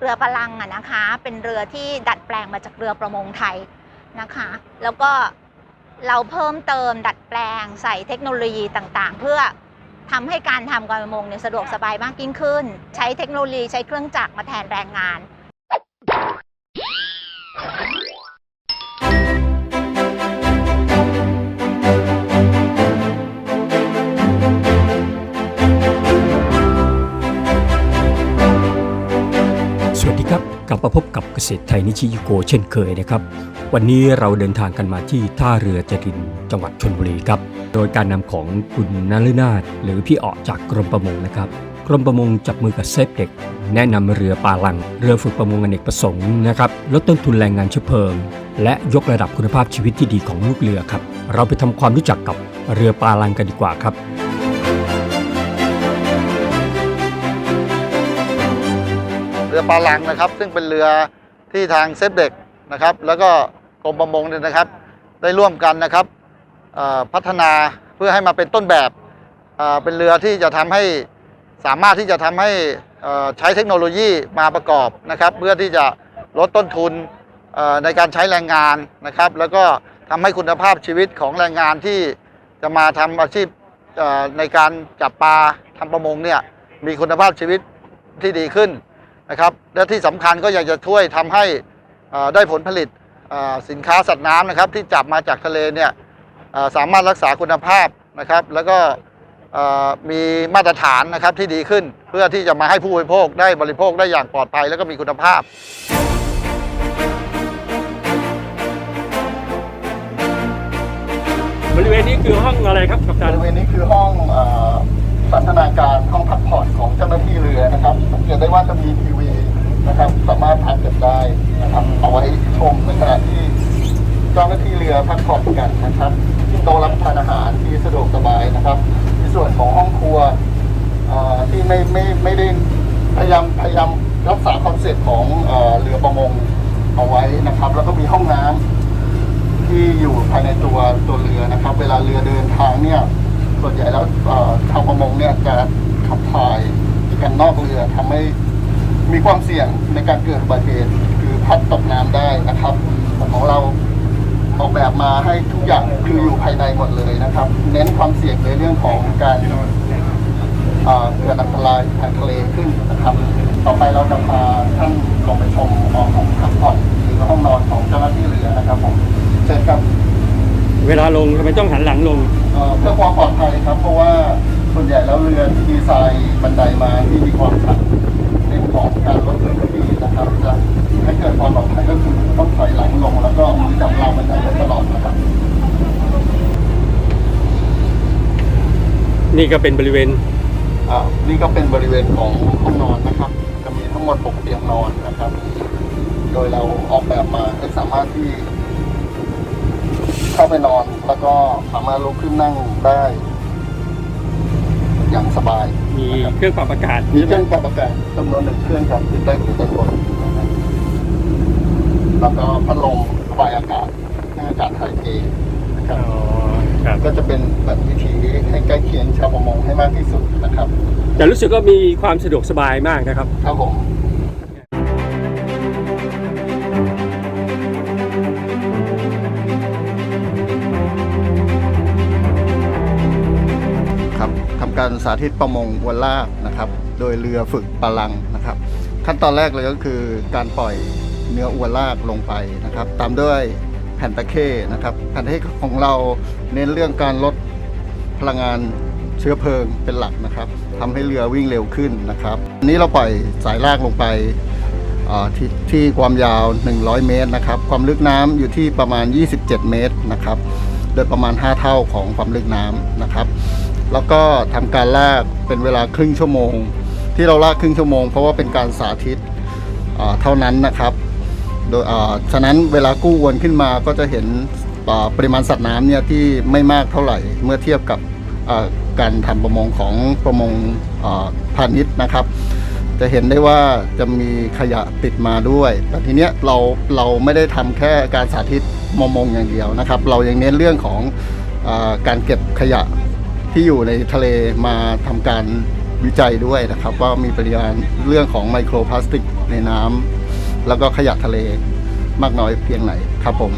เรือพลังอะนะคะ เป็นเรือที่ดัดแปลงมาจากเรือประมงไทยนะคะ แล้วก็เราเพิ่มเติมดัดแปลงใส่เทคโนโลยีต่างๆ เพื่อทำให้การทำการประมงเนี่ยสะดวกสบายมากยิ่งขึ้น ใช้เทคโนโลยีใช้เครื่องจักรมาแทนแรงงาน กลับมาพบกับเกษตรไทยนิชิยุโกเช่นเคยนะครับ วันนี้เราเดินทางกันมาที่ท่าเรือจรินจังหวัดชนบุรีครับ โดยการนำของคุณนฤนาถหรือพี่ออจากกรมประมงนะครับกรมประมงจับมือกับเซฟเด็ก แนะนำเรือปลาลัง เรือฝึกประมงอเนกประสงค์นะครับลดต้นทุนแรงงานเชื้อเพลิง และยกระดับคุณภาพชีวิตที่ดีของลูกเรือครับ เราไปทำความรู้จักกับเรือปลาลังกันดีกว่าครับ เรือปลาลังนะครับ ซึ่งเป็นเรือที่ทางเซฟเด็กนะครับ แล้วก็กรมประมงเนี่ยนะครับ ได้ร่วมกันนะครับพัฒนาเพื่อให้มาเป็นต้นแบบเป็นเรือที่จะทำให้สามารถที่จะทำให้ใช้เทคโนโลยีมาประกอบนะครับ เพื่อที่จะลดต้นทุนในการใช้แรงงานนะครับ แล้วก็ทำให้คุณภาพชีวิตของแรงงานที่จะมาทำอาชีพในการจับปลาทำประมงเนี่ยมีคุณภาพชีวิตที่ดีขึ้น นะครับ และที่สำคัญก็อยากจะช่วยทำให้เอ่อได้ผลผลิตเอ่อสินค้าสัตว์น้ำนะครับ ที่จับมาจากทะเลเนี่ยเอ่อสามารถรักษาคุณภาพนะครับ แล้วก็เอ่อมีมาตรฐานนะครับที่ดีขึ้น เพื่อที่จะมาให้ผู้บริโภคได้บริโภคได้อย่างปลอดภัย แล้วก็มีคุณภาพบริเวณนี้คือห้องอะไรครับกัปบตันริเวณนี้คือห้องเอ่อ สันทนาการห้องพักผ่อนของเจ้าหน้าที่เรือนะครับสังเกตได้ว่าจะมีทีวีนะครับสามารถพักกันได้นะครับเอาไว้ชมในขณะที่เจ้าหน้าที่เรือพักผ่อนกันนะครับที่โต๊ะรับประทานอาหารที่สะดวกสบายนะครับในส่วนของห้องครัวที่ไม่ไม่ไม่ได้พยายามพยายามรักษาคอนเซ็ปต์ของเอ่อเรือประมงเอาไว้นะครับ แล้วก็มีห้องน้ำที่อยู่ภายในตัวตัวเรือนะครับ เวลาเรือเดินทางเนี่ย ส่วนใหญ่แล้วชาวประมงเนี่ยจะขับถ่ายกันนอกเรือทำให้มีความเสี่ยงในการเกิดอุบัติเหตุคือพัดตกน้ำได้นะครับของเราออกแบบมาให้ทุกอย่างคืออยู่ภายในหมดเลยนะครับ เน้นความเสี่ยงในเรื่องของการเอ่อเกิดอันตรายทางทะเลขึ้นนะครับ ต่อไปเราจะพา เวลาลงทำไมต้องหันหลังลง เอ่อเพื่อความปลอดภัยครับ เพราะว่าส่วนใหญ่แล้วเรือที่ดีไซน์บันไดมาที่มีความชันในของการลดพื้นที่นะครับจะให้เกิดความปลอดภัยก็คือต้องถอยหลังลง แล้วก็มือจับราวบันไดไว้ตลอดนะครับ นี่ก็เป็นบริเวณอ่านี่ก็เป็นบริเวณของห้องนอนนะครับ จะมีทั้งหมด6เตียงนอนนะครับ โดยเราออกแบบมาให้สามารถที่ เข้าไปนอน แล้วก็สามารถลุกขึ้นนั่งได้ อย่างสบายมีเครื่องปรับอากาศมีเครื่องปรับอากาศจำนวนหนึ่งเครื่องครับติดได้อยู่ด้านบนนะครับแล้วก็พัดลมระบายอากาศให้อากาศถ่ายเทนะครับ อ๋อครับ ก็จะเป็นแบบวิธีให้ใกล้เคียงชาวประมงให้มากที่สุดนะครับ แต่รู้สึกว่ามีความสะดวกสบายมากนะครับ ครับผม ธิตประมงวนลากนะครับ โดยเรือฝึกปลาลังนะครับ ขั้นตอนแรกเลยก็คือการปล่อยเนื้ออวนลากลงไปนะครับ ตามด้วยแผ่นตะเข้นะครับ แผ่นตะเข้ของเราเน้นเรื่องการลดพลังงานเชื้อเพลิงเป็นหลักนะครับทำให้เรือวิ่งเร็วขึ้นนะครับอันนี้เราปล่อยสายลากลงไปที่ที่ความยาว 100 เมตรนะครับ ความลึกน้ำอยู่ที่ประมาณ 27 เมตรนะครับ โดยประมาณ 5 เท่าของความลึกน้ำนะครับ แล้วก็ทำการลากเป็นเวลาครึ่งชั่วโมง ที่เราลากครึ่งชั่วโมง เพราะว่าเป็นการสาธิตเท่านั้นนะครับ โดยฉะนั้นเวลากู้วนขึ้นมาก็จะเห็นปริมาณสัตว์น้ำเนี่ยที่ไม่มากเท่าไหร่เมื่อเทียบกับการทำประมงของประมงอ่าพาณิชย์นะครับ จะเห็นได้ว่าจะมีขยะติดมาด้วย แต่ทีเนี้ยเราเราไม่ได้ทำแค่การสาธิตมมงอย่างเดียวนะครับ เรายังเน้นเรื่องของอการเก็บขยะ ที่อยู่ในทะเลมาทำการวิจัยด้วยนะครับ ว่ามีปริมาณเรื่องของไมโครพลาสติกในน้ำแล้วก็ขยะทะเลมากน้อยเพียงไหนครับผม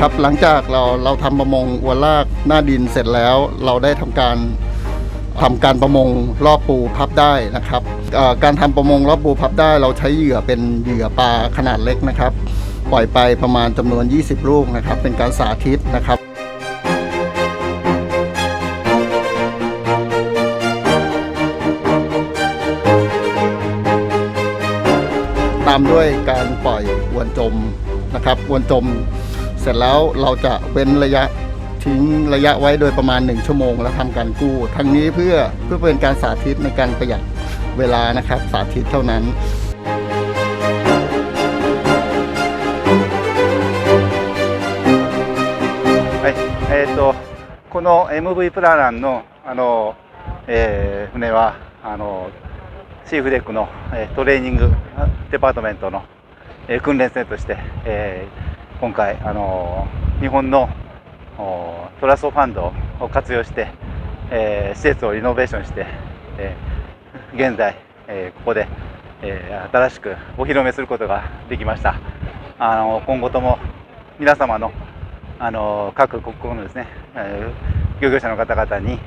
ครับหลังจากเราเราทำประมงอวนลากหน้าดินเสร็จแล้วเราได้ทำการทำการประมงรอบปูพับได้นะครับการทำประมงรอบปูพับได้ เราใช้เหยื่อเป็นเหยื่อปลาขนาดเล็กนะครับ ปล่อยไปประมาณจำนวน 20 ลูกนะครับ เป็นการสาธิตนะครับตามด้วยการปล่อยอวนจมนะครับอวนจม เสร็จแล้วเราจะเว้นระยะทิ้งระยะไว้โดยประมาณ 1 ชั่วโมง แล้วทำการกู้ ทั้งนี้เพื่อเพื่อเป็นการสาธิตในการประหยัดเวลานะครับ สาธิตเท่านั้น えー、とこの MV プラランのあの、えー船はあのシーフデックの、えトレーニングデパートメントの、え訓練船として、えー今回あの日本のトラストファンドを活用して、えー施設をリノベーションして、えー現在、えここで、え新しくお披露目することができました。あの今後とも皆様のあの各国交のですね漁業者の方々に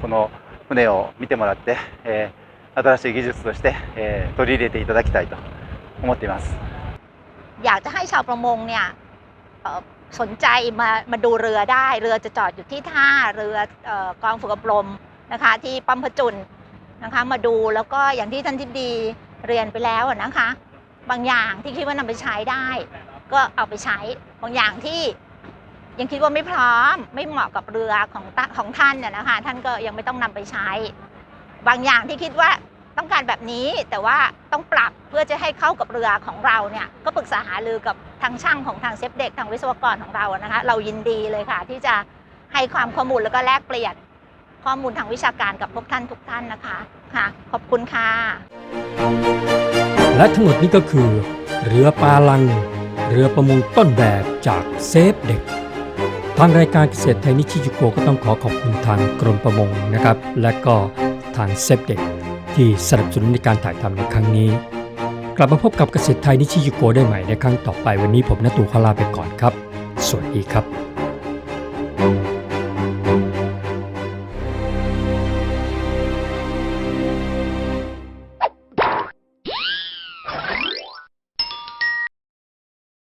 この船を見てもらって、え新しい技術として、え取り入れていただきたいと思っています。อยากจะให้ชาวประมงเนี่ยสนใจมามาดูเรือได้เรือจะจอดอยู่ที่ท่าเรือกองฝึกอบรมนะคะที่ปั๊มพจุนนะคะมาดูแล้วก็อย่างที่ท่านทิบดีเรียนไปแล้วนะคะ บางอย่างที่คิดว่านำไปใช้ได้ ก็เอาไปใช้บางอย่างที่ ยังคิดว่าไม่พร้อม ไม่เหมาะกับเรือของตะของท่านเนี่ยนะคะท่านก็ยังไม่ต้องนำไปใช้ บางอย่างที่คิดว่าต้องการแบบนี้แต่ว่าต้องปรับเพื่อจะให้เข้ากับเรือของเราเนี่ยก็ปรึกษาหารือกับทางช่างของทางเซฟเด็กทางวิศวกรของเรานะคะ เรายินดีเลยค่ะ ที่จะให้ความข้อมูลแล้วก็แลกเปลี่ยนข้อมูลทางวิชาการกับพวกท่านทุกท่านนะคะค่ะ ขอบคุณค่ะ และทั้งหมดนี้ก็คือ เรือปลาลัง เรือประมงต้นแบบจากเซฟเด็ก ทางรายการเกษตรไทยนิชิจุโกก็ต้องขอขอบคุณทางกรมประมงนะครับ และก็ทางเซฟเด็กที่สนับสนุนในการถ่ายทำในครั้งนี้ กลับมาพบกับเกษตรไทยนิชิจุโกได้ใหม่ในครั้งต่อไปวันนี้ผมนตูขอลาไปก่อนครับ สวัสดีครับ